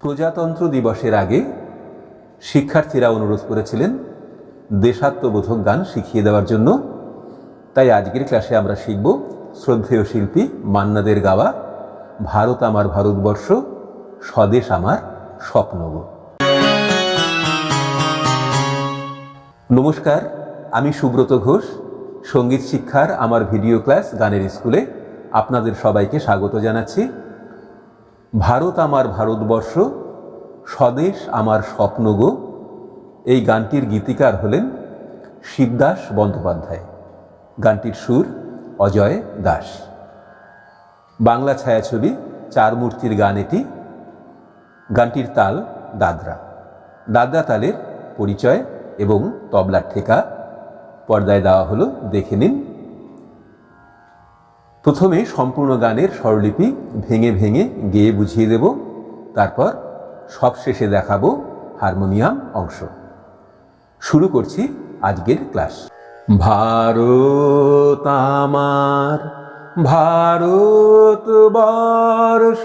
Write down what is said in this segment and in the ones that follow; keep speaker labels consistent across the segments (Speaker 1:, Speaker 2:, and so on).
Speaker 1: প্রজাতন্ত্র দিবসের আগে শিক্ষার্থীরা অনুরোধ করেছিলেন দেশাত্মবোধক গান শিখিয়ে দেওয়ার জন্য। তাই আজকের ক্লাসে আমরা শিখব শ্রদ্ধেয় শিল্পী মান্নাদের গাওয়া ভারত আমার ভারতবর্ষ, স্বদেশ আমার স্বপ্ন নমস্কার, আমি সুব্রত ঘোষ, সংগীত শিক্ষার আমার ভিডিও ক্লাস গানের স্কুলে আপনাদের সবাইকে স্বাগত জানাচ্ছি। ভারত আমার ভারতবর্ষ, স্বদেশ আমার স্বপ্ন গো। এই গানটির গীতিকার হলেন শিবদাস বন্দ্যোপাধ্যায়। গানটির সুর অজয় দাস। বাংলা ছায়াছবি চার মূর্তির গান এটি। গানটির তাল দাদরা। দাদরা তালের পরিচয় এবং তবলার ঠেকা। পর্দায় দেওয়া হলো, দেখে নিন প্রথমে সম্পূর্ণ গানের স্বরলিপি ভেঙে ভেঙে গেয়ে বুঝিয়ে দেব, তারপর সবশেষে দেখাবো হারমোনিয়াম অংশ। শুরু করছি আজকের ক্লাস। ভারত আমার, ভারত বর্ষ,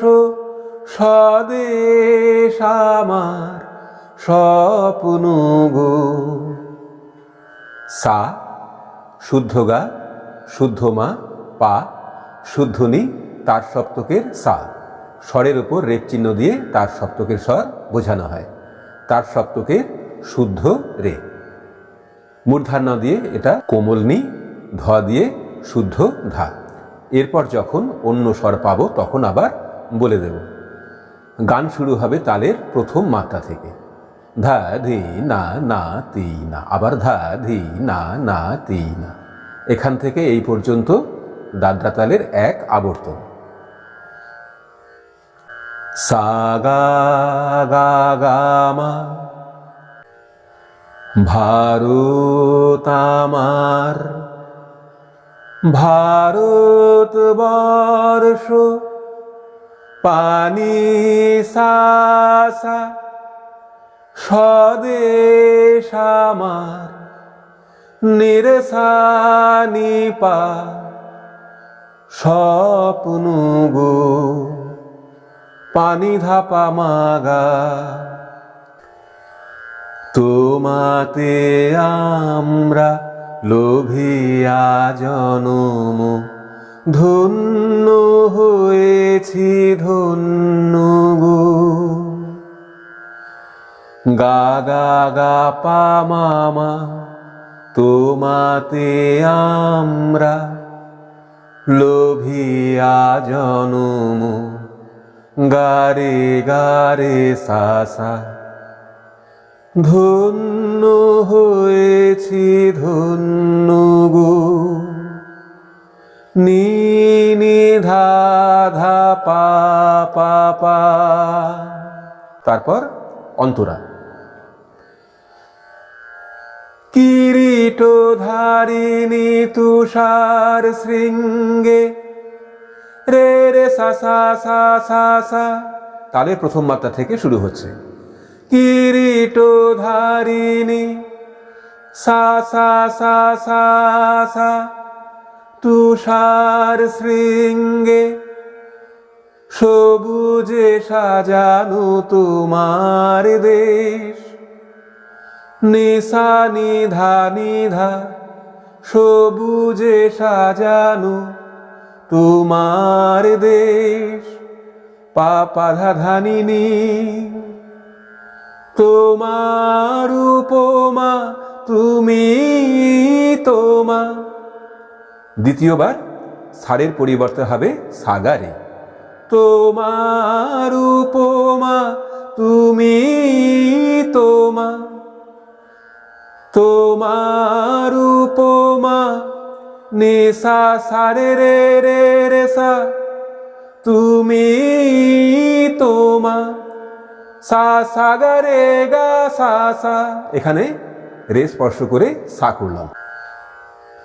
Speaker 1: স্বদেশ আমার, স্বপ্ন গো। সা, শুদ্ধ গা, শুদ্ধ মা, পা শুদ্ধনি তার সপ্তকের সা স্বরের উপর রেপ চিহ্ন দিয়ে তার সপ্তকের স্বর বোঝানো হয়। তার সপ্তকের শুদ্ধ রে মূর্ধান্য দিয়ে এটা কোমলনি, ধ দিয়ে শুদ্ধ ধা এরপর যখন অন্য স্বর পাবো, তখন আবার বলে দেব। গান শুরু হবে তালের প্রথম মাত্রা থেকে। ধা, ধি, না না, তি, না। আবার ধা, ধি, না না, তি, না। এখান থেকে এই পর্যন্ত দাদরা তালের এক আবর্তন। সা গা ভারত বর্ষ পানি সাসা স্বদেশ আমার নিরসানি পা স্বপ্ন গো, পানি ধাপা মাগা। তোমাতে আমরা লোভিয়া জনম ধন্য হয়েছি ধন্য গো। গা গা গা, পা মামা তোমাতে আমরা লোভিয়া জনম গারে গারে সাসা। ধন্য হয়েছি ধন্য গো নি ধা পা পা। তারপর অন্তরা। ধারিণী তুষার শৃঙ্গে। রে রে, সা সা সা সা সা। তালের প্রথম মাত্রা থেকে শুরু হচ্ছে। কিরিট ধারিণী, সা সা সা সা সা, তুষার শৃঙ্গে। সবুজে সাজানো তোমার দেশ। নিশা, নিধা নিধা, সবুজে সাজানো তোমার দেশ পাপা ধানিনী তোমার উপমা, তুমি তোমা। দ্বিতীয়বার সারের পরিবর্তে হবে সাগারে। তোমার উপমা, তুমি তোমা। তোমার উপমা নেশা সারে রে রে রে সা। তুমি তোমা সা সাগারে গা সা সা। এখানে রে স্পর্শ করে সা করলাম।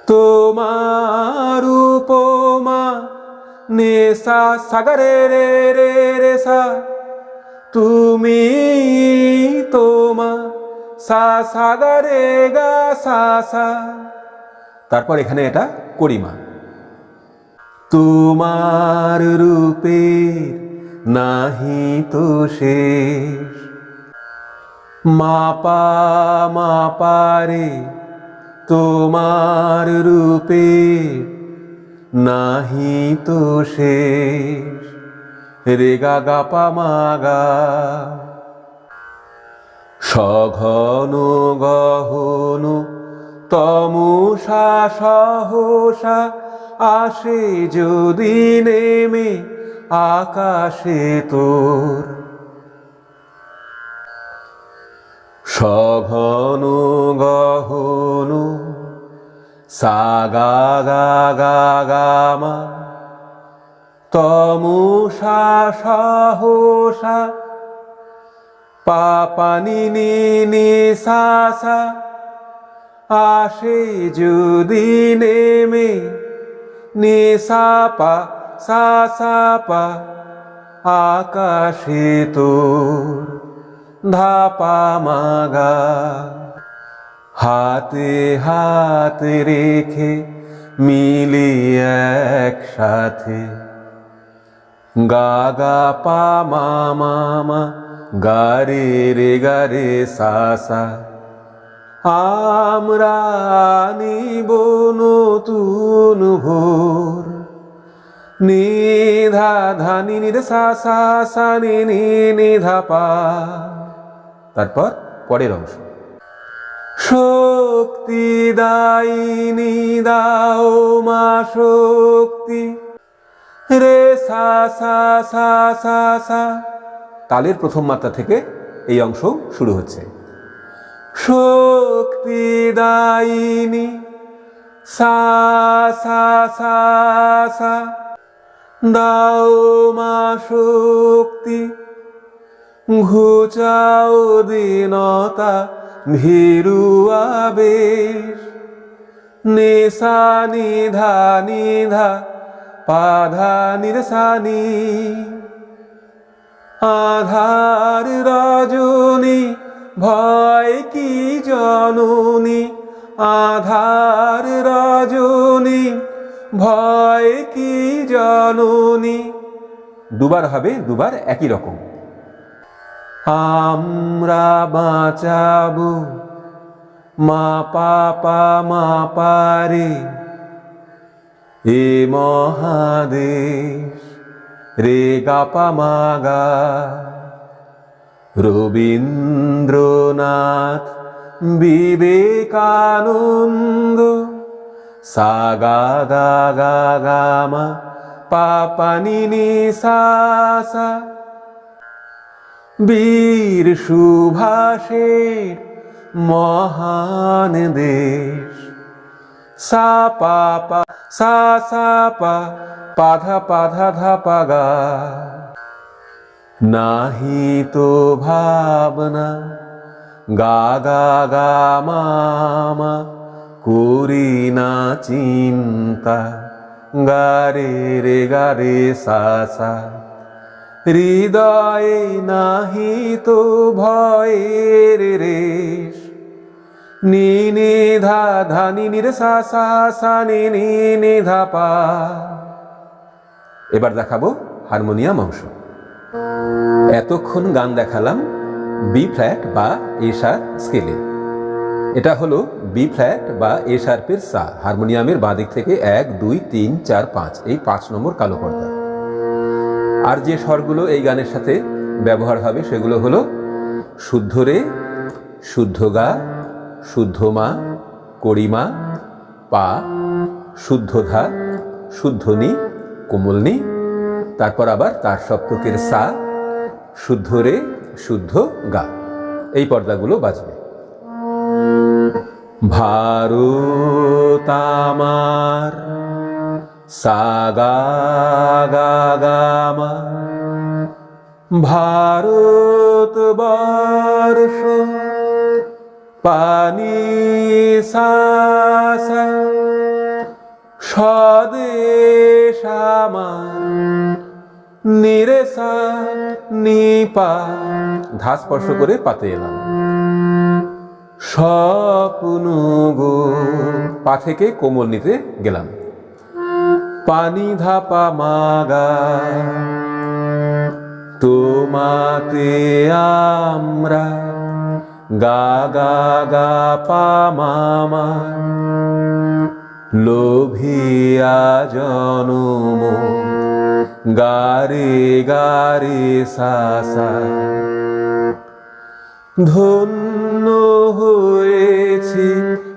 Speaker 1: তোমার উপমা নেশা সাগরে রে রে রে সা। তুমি তোমা সা সাগরে গা সা সা। তারপর এখানে এটা করিমা। তোমার রূপের নাহি তো শেষ। মাপা মাপারে তোমার রূপে নাহি তো শেষ। রে গা গা পা মা গা। সঘন গহন, তমুষা সহসা আসে যদি নেমে আকাশে তোর। সঘন গহন সাগা গা গা গা মা, তমুষা সহসা পাপানি নি নি সা সা আসে যদি নেমে নি সা পা সা সা পা, আকাশে তোর ধাপা মাগা। হাতে হাত রেখে মিলি একসাথে, গা গা পা মা মা মা গারে রে গারে সা সা আমরা নিব নতুন ভোর। নিধা ধানি নিধা সা সা সা নি নি নিধা পা। তারপর পরের অংশ। শক্তি দায়িনী দাও মা শক্তি। রে সা সা সা সা সা তালের প্রথম মাত্রা থেকে এই অংশ শুরু হচ্ছে। শক্তি দায়িনী সা সা সা সা, দাও মা শক্তি, ঘুচাও দীনতা, ভীরু আবেশ, নিশা নিধা নিধা পাধা নিরসানি আধার রজনী, ভয় কি জননী? আধার রজনী, ভয় কি জননী? দুবার হবে, দুবার একই রকম। আমরা বাঁচাবো, মা পাপা মা পারে, এ মহাদেশ। রে গাপা মাগা রবীন্দ্রনাথ বিবেকানন্দ সাগা গা গা গা মা পাপানি সা সা বীর সুভাষের মহান দেশ। সা পা পা, সা সা পা, পাধা পাধা ধা পাগা নাহি তো ভাবনা, গা গা গা মামা করি না চিন্তা গারে রে গারে সা সা। হৃদয়ে নাহি তো ভয়ের রেশ নি নি, ধা ধা, নি নি, রে, সা সা সা, নি নি নি, ধা, পা। এবার দেখাবো হারমোনিয়াম অংশ। এতক্ষণ গান দেখালাম বি ফ্ল্যাট বা এ স্কেলে। এটা হলো বি ফ্ল্যাট বা এ শার্পের সা। হারমোনিয়ামের বাঁ দিক থেকে এক, দুই, তিন, চার, পাঁচ, এই পাঁচ নম্বর কালো পর্দা। আর যে স্বরগুলো এই গানের সাথে ব্যবহার হবে সেগুলো হলো শুদ্ধ রে, শুদ্ধ গা শুদ্ধ মা করিমা, পা শুদ্ধ ধা শুদ্ধ নি কোমল নি তারপর আবার তার সপ্তকের সা শুদ্ধ রে শুদ্ধ গা। এই পর্দাগুলো বাজবে। ভারত আমার সাগা গা গা মা ভারত বর্ষ পানি সাসা স্বদেশ নিরেসা নিপা ধা স্পর্শ করে পাতে এলাম। স্বপ্ন গো পা থেকে কোমল নিতে গেলাম। পানি ধাপা মাগা তোমাতে আমরা গা গা গা পা মামা লোভিয়া জনম গারে গারে সাসা ধন্য হয়েছি,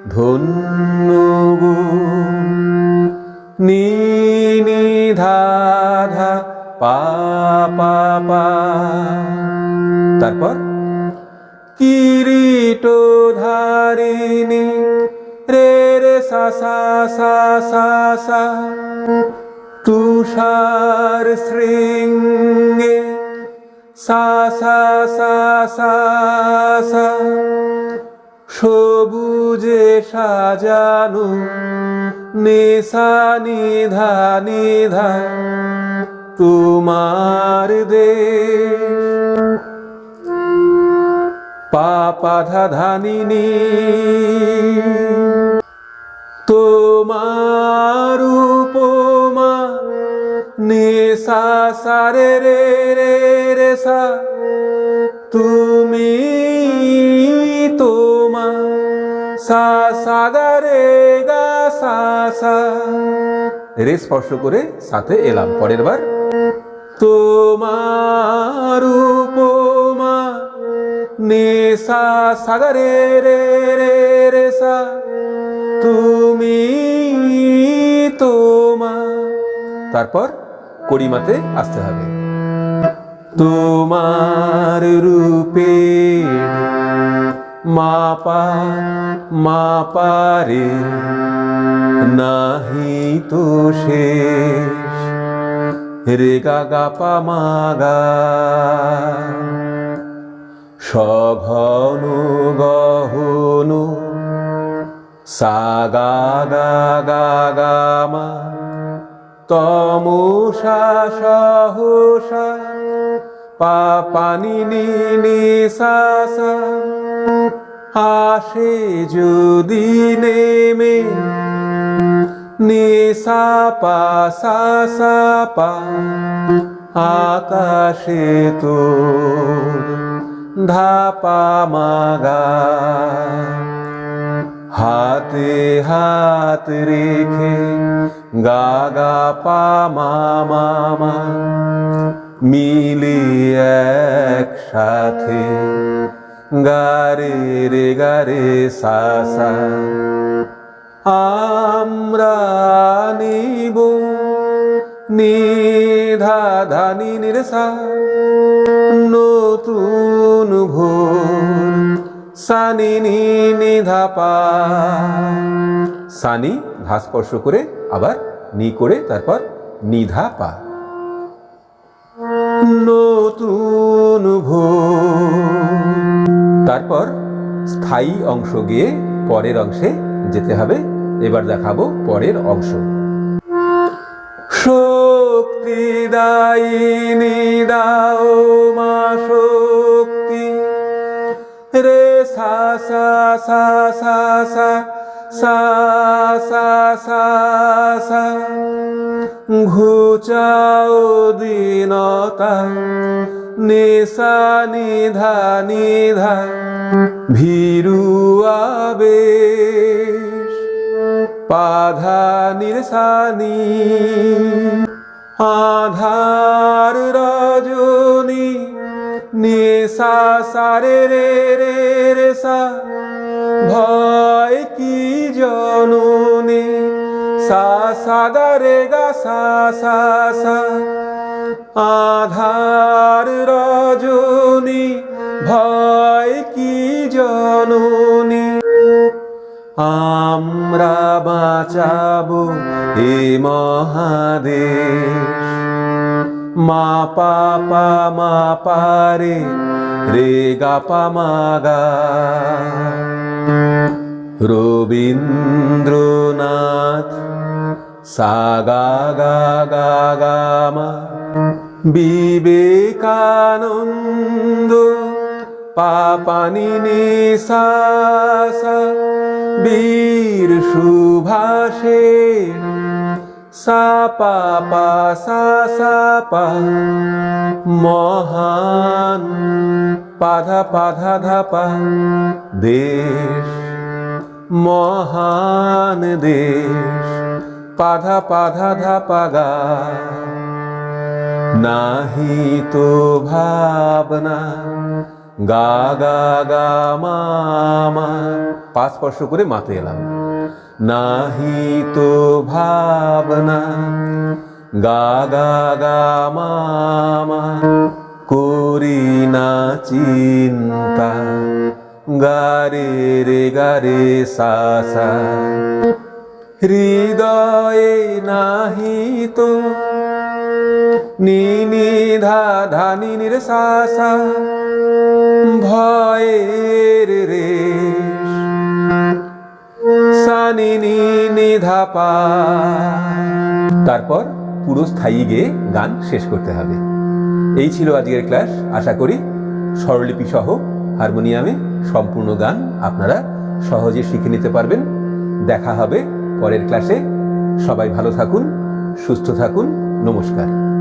Speaker 1: ধন্য নি ধা ধা পা পা পা। তারপর? কিরিট ধারিণী রে রে সা সা সা সা সা। তুষার শৃঙ্গে সা সা সা সা সা। সবুজে সাজানো নেশা নিধা নিধা তোমার দেশ পাপা ধানিনি তোমার উপমা নেশা সারে রে রে রে সা, তুমি তোমা সা সা গা রে গা সা সা। রে স্পর্শ করে সাথে এলাম, পরের বার। তোমার উপমা নেশা সাগরে রে রে রে, সা। তুমি তোমা তারপর কড়িমাতে আসতে হবে। তোমার রূপে মাপা মাপা রে, নাহি তো শেষ। রে গা গা পা মা গা। সঘনুগহনু সাগা গা গা তমুষা সহুষা পাপানি নিশাস আসে যদি নেমে নিশা পাশা সাপা আকাশে তো ধাপা মাগা হাতে হাত রেখে গা গা পা মা মা মা। মিলে একসাথে গারে রে গারে সা সা। আমরা নিব নিধা ধানি নিরসা, নতুন ভোর, সানি নিধা পা। সানি ধা স্পর্শ করে আবার নি করে তারপর নিধা পা। নতুন তারপর স্থায়ী অংশ গিয়ে পরের অংশে যেতে হবে। এবার দেখাবো পরের অংশ। শক্তি দায়িনী দাও মা শক্তি। রে সা সা সা সা সা সা সা সা সা। ঘুচাও দীনতা, নিশা, নিধা নিধা, ভীরু আবেশ পাধা নিরসানি আধার রজনী, নেশা সারে রে রে রে সা, ভয় কি জননী, সা সা গা রে গা সা সা সা। আধার রজনী, ভয় কি জননী আমরা বাঁচাবো এ মহাদেশ। মা পাপা, মা পারে, রে গা পা মা গা। রবীন্দ্রনাথ, সা গা গা গা গা মা। বিবেকানন্দ পাপানি নিশা বীর সুভাষে সা পা পা সা সা পা, মহান পাধা পাধা ধা পা, দেশ, মহান দেশ, পাধা পাধা ধা পাগা নাহি তো ভাবনা গা গা গা মামা পা স্পর্শ করে মাতে এলাম। নাহি তো ভাবনা, গা গা গা মামা করি না চিন্তা। গারে রে, গারে সা সা। হৃদয়ে নাহি তো নি নি ধা ধা নি নি রে সা সা। ভয়ের রে সা নি নি নি ধা পা তারপর পুরো স্থায়ী গেয়ে গান শেষ করতে হবে। এই ছিল আজকের ক্লাস। আশা করি স্বরলিপি সহ হারমোনিয়ামে সম্পূর্ণ গান আপনারা সহজে শিখে নিতে পারবেন। দেখা হবে পরের ক্লাসে। সবাই ভালো থাকুন, সুস্থ থাকুন। নমস্কার।